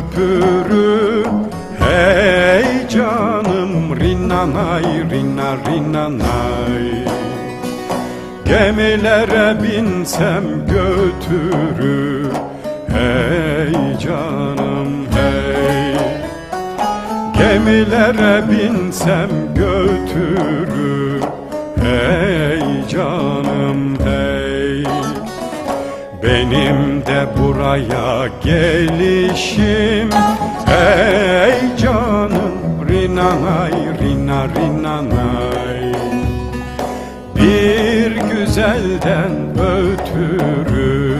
köpürü Hey canım rinnanay rinna rinnanay Gemilere binsem götürü. Hey canım hey. Gemilere binsem götürü. Hey canım. Benim de buraya gelişim. Hey canım rinanay rina rinanay Bir güzelden ötürü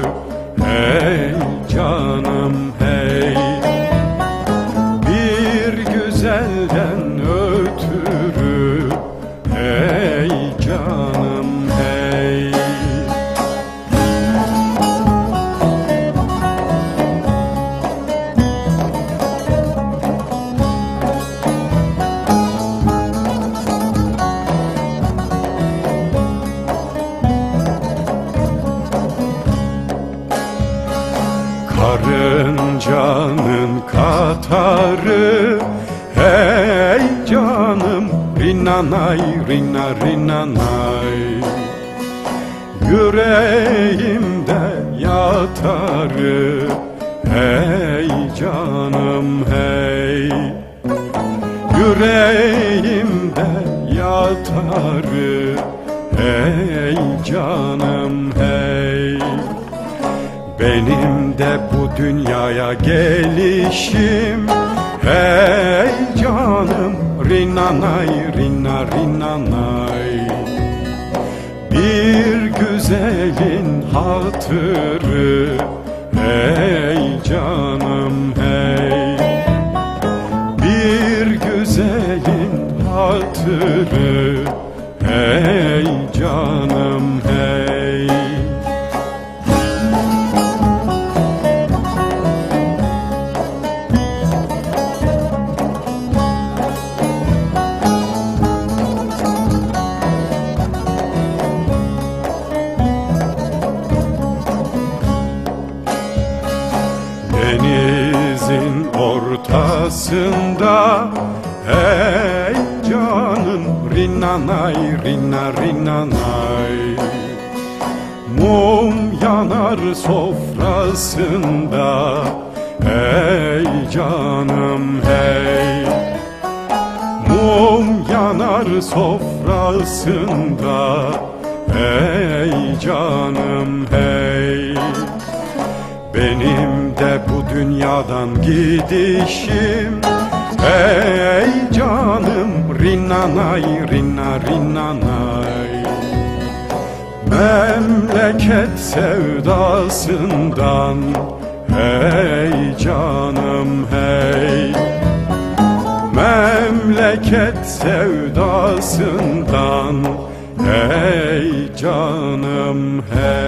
Hey canım hey. Bir güzelden Karıncanın katarı. Hey canım Rinanay rina rinanay. Yüreğimde yatarı. Hey canım hey. Yüreğimde yatarı. Hey canım hey benim de bu dünyaya gelişim. Hey canım rinanay rina rinanay. Bir güzelin hatırı. Hey canım hey. Bir güzelin hatırı Denizin ortasında Hey canım rinanay rina rinanay. Mum yanar sofrasında Hey canım hey. Mum yanar sofrasında Hey canım hey benim de bu dünyadan gidişim. Hey canım rinanay rina rinanay. Memleket sevdasından. Hey canım hey. Memleket sevdasından. Hey canım hey